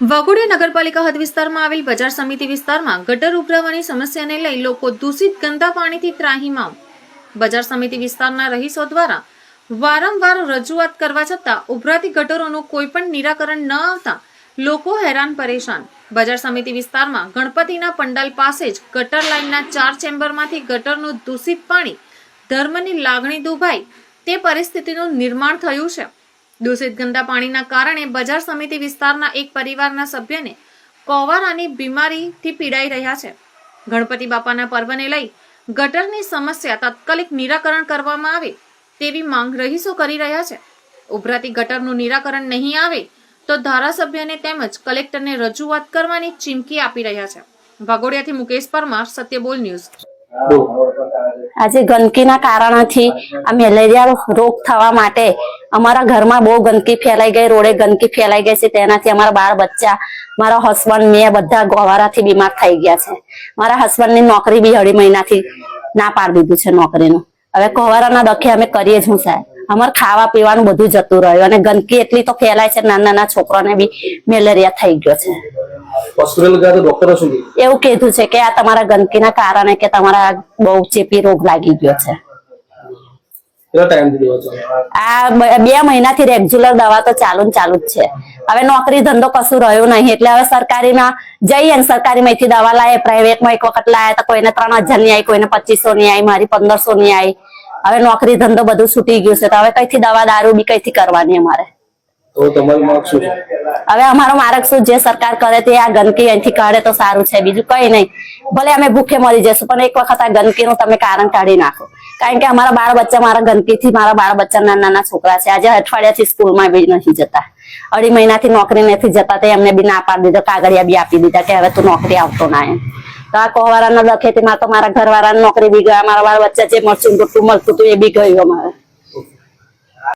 વાઘોડિયા નગરપાલિકા હદ વિસ્તારમાં આવેલ બજાર સમિતિ વિસ્તારમાં ગટર ઉભરાવાની સમસ્યાને લઈ લોકો દૂષિત ગંદા પાણીથી ત્રાહીમામ. બજાર સમિતિ વિસ્તારના રહીશો દ્વારા વારંવાર રજૂઆત કરવા છતાં ઉભરાતી ગટરોનું કોઈ પણ નિરાકરણ ન આવતા લોકો હેરાન પરેશાન. બજાર સમિતિ વિસ્તારમાં ગણપતિના પંડાલ પાસે જ ગટર લાઇનના ચાર ચેમ્બરમાંથી ગટરનું દૂષિત પાણી ધર્મની લાગણી દુભાઈ તે પરિસ્થિતિનું નિર્માણ થયું છે. દૂષિત ગંદા પાણીના કારણે બજાર સમિતિ વિસ્તારના એક પરિવારના સભ્યને કોવારાની બીમારીથી પીડાઈ રહ્યા છે. ગણપતિ બાપાના પર્વને લઈ ગટરની સમસ્યા તાત્કાલિક નિરાકરણ કરવામાં આવે તેવી માંગ રહીશો કરી રહ્યા છે. ઉભરાતી ગટરનું નિરાકરણ નહીં આવે તો ધારાસભ્યને તેમજ કલેક્ટરને રજૂઆત કરવાની ચીમકી આપી રહ્યા છે. ભાગોડિયાથી મુકેશ પરમાર સત્યબોલ ન્યૂઝ. આજે ગંદકીના કારણથી આ મેલેરિયા રોગ થવા માટે અમારા ઘરમાં બહુ ગંદકી ફેલાઈ ગઈ, રોડે ગંદકી ફેલાઈ ગઈ છે. તેનાથી અમારા બાળ બચ્ચા, મારા હસબન્ડ મેં બધા ગોવારાથી બીમાર થઈ ગયા છે. મારા હસબન્ડની નોકરી બી અઢી મહિનાથી ના પાડી દીધું છે નોકરીનું. હવે ગોવારાના દખે અમે કરીએ જ હું સાહેબ. અમારે ખાવા પીવાનું બધું જતું રહ્યું અને ગંદકી એટલી તો ફેલાય છે નાના નાના છોકરાને બી મેલેરિયા થઈ ગયો છે. હોસ્પિટલ ગયા તો ડોક્ટરે શું એવું કીધું છે કે આ તમારા ગંદકીના કારણે કે તમારા બહુ ચેપી રોગ લાગી ગયો છે. કેટલા ટાઈમથી આ બ- મહિનાથી રેગ્યુલર દવા તો ચાલુ ને ચાલુ જ છે. હવે નોકરી ધંધો કશું રહ્યો નહીં એટલે હવે સરકારીમાં જઈએ ને સરકારી માંથી દવા લાવે પ્રાઇવેટમાં એક વખત લાયા તો કોઈને ત્રણ હજારની આવી કોઈને પચીસો ની આવી મારી પંદરસો ની આવી હવે નોકરી ધંધો બધું છૂટી ગયું છે તો હવે કઈથી દવા દારૂ બી કઈથી કરવાની અમારે? તો તમારું માર્ગ શું હવે અમારો માર્ગ શું જે સરકાર કરે તે આ ગંદકી અહીંથી કાઢે તો સારું છે, બીજું કઈ નહીં. ભલે અમે ભૂખે મરી જશું પણ એક વખત આ ગંદકીનું તમે કારણ કાઢી નાખો. કારણ કે અમારા બાળ બચ્ચા મારા ગંદકીથી મારા બાળ બચ્ચા નાના નાના છોકરા છે. આજે અઠવાડિયાથી સ્કૂલમાં બી નથી જતા. અઢી મહિનાથી નોકરી નથી જતા, તે એમને બી ના પાડી દીધો, કાગળિયા બી આપી દીધા કે હવે તું નોકરી આવતો ના એમ. તો આ કોહવારાના દખેથી માં તો મારા ઘરવાળાની નોકરી બી ગયા મારા બાળ બચ્ચા જે મળશું મળતું હતું એ બી ગયું અમારે.